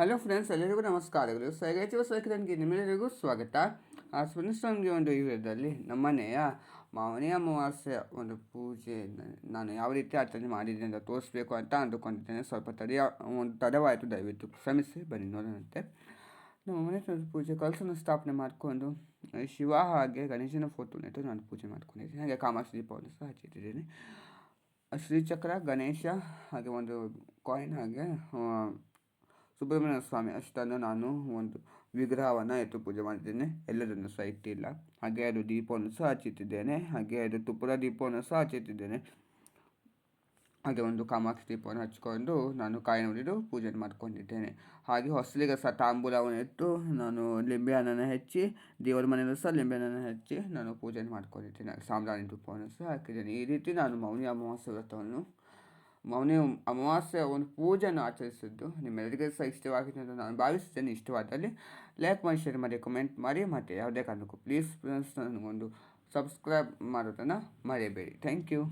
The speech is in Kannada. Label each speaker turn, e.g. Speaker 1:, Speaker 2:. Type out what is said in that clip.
Speaker 1: ಹಲೋ ಫ್ರೆಂಡ್ಸ್, ಎಲ್ಲರಿಗೂ ನಮಸ್ಕಾರಗಳು. ಸೈಗಾಚಿವ ಸೈಕಲನ್ಗೆ ನಿಮ್ಮೆಲ್ಲರಿಗೂ ಸ್ವಾಗತ. ಆ ಸ್ಪುನಿಸ್ಟಮ್ಗೆ ಒಂದು ಈ ವಿಡಿಯೋದಲ್ಲಿ ನಮ್ಮನೆಯ ಮಾವನೇ ಅಮಾವಾಸ್ಯ ಒಂದು ಪೂಜೆ ನಾನು ಯಾವ ರೀತಿ ಆಚರಣೆ ಮಾಡಿದ್ದೆ ಅಂತ ತೋರಿಸ್ಬೇಕು ಅಂತ ಅಂದುಕೊಂಡಿದ್ದೇನೆ. ಸ್ವಲ್ಪ ತಡೆಯ ಒಂದು ತಡವಾಯಿತು, ದಯವಿಟ್ಟು ಕ್ಷಮಿಸಿ, ಬನ್ನಿ ನೋಡೋಣಂತೆ. ನಮ್ಮ ಮನೆ ಪೂಜೆ, ಕಲಸನ್ನು ಸ್ಥಾಪನೆ ಮಾಡಿಕೊಂಡು ಶಿವ ಹಾಗೆ ಗಣೇಶನ ಫೋಟೋ ನೆಟ್ಟು ನಾನು ಪೂಜೆ ಮಾಡ್ಕೊಂಡಿದ್ದೀನಿ. ಹಾಗೆ ಕಾಮಾಕ್ಷಿ ದೀಪವನ್ನು ಸಹ ಹಚ್ಚಿಟ್ಟಿದ್ದೀನಿ. ಶ್ರೀಚಕ್ರ, ಗಣೇಶ ಹಾಗೆ ಒಂದು ಕಾಯಿನ್ ಹಾಗೆ ಸುಬ್ರಹ್ಮಣ್ಯ ಸ್ವಾಮಿ ಅಷ್ಟನ್ನು ನಾನು ಒಂದು ವಿಗ್ರಹವನ್ನು ಎತ್ತು ಪೂಜೆ ಮಾಡಿದ್ದೇನೆ. ಎಲ್ಲದನ್ನು ಸಹ ಇಟ್ಟಿಲ್ಲ. ಹಾಗೆ ಅದು ದೀಪವನ್ನು ಸಹ ಹಚ್ಚುತ್ತಿದ್ದೇನೆ. ಹಾಗೆ ಅದು ತುಪ್ಪದ ದೀಪವನ್ನು ಸಹ ಹಚ್ಚುತ್ತಿದ್ದೇನೆ. ಹಾಗೆ ಒಂದು ಕಾಮಾಕ್ಷಿ ದೀಪವನ್ನು ಹಚ್ಕೊಂಡು ನಾನು ಕಾಯಿ ನೋಡಿದ್ದು ಪೂಜೆ ಮಾಡ್ಕೊಂಡಿದ್ದೇನೆ. ಹಾಗೆ ಹೊಸಲಿಗೆ ಸಹ ತಾಂಬೂಲವನ್ನು ಇಟ್ಟು ನಾನು ಲಿಂಬೆ ಹೆಚ್ಚಿ, ದೇವರ ಮನೆಯಲ್ಲೂ ಸಹ ಲಿಂಬೆ ಹಣ್ಣನ್ನು ಹೆಚ್ಚಿ ನಾನು ಪೂಜೆ ಮಾಡ್ಕೊಂಡಿದ್ದೇನೆ. ಸಾಂಬ್ರಾಣಿ ದೀಪವನ್ನು ಸಹ ಹಾಕಿದ್ದೇನೆ. ಈ ರೀತಿ ನಾನು ಮೌನಿ ಅಮಾವಾಸ್ಯ ವ್ರತವನ್ನು ಮೌನಿ ಅಮಾವಾಸ್ಯೆ ಒಂದು ಪೂಜೆಯನ್ನು ಆಚರಿಸಿದ್ದು. ನಿಮ್ಮೆಲ್ಲರಿಗೂ ಸಹ ಇಷ್ಟವಾಗಿದೆ ಅಂತ ನಾನು ಭಾವಿಸ್ತೇನೆ ಇಷ್ಟವಾದಲ್ಲಿ ಲೈಕ್ ಮಾಡಿ ಶೇರ್ ಮಾಡಿ ಕಮೆಂಟ್ ಮಾಡಿ. ಮತ್ತು ಯಾವುದೇ ಕಾರಣಕ್ಕೂ ಪ್ಲೀಸ್ ಫ್ರೆಂಡ್ಸ್ ನನಗೊಂದು ಸಬ್ಸ್ಕ್ರೈಬ್ ಮಾಡೋದನ್ನು ಮರೆಯಬೇಡಿ ಥ್ಯಾಂಕ್ ಯು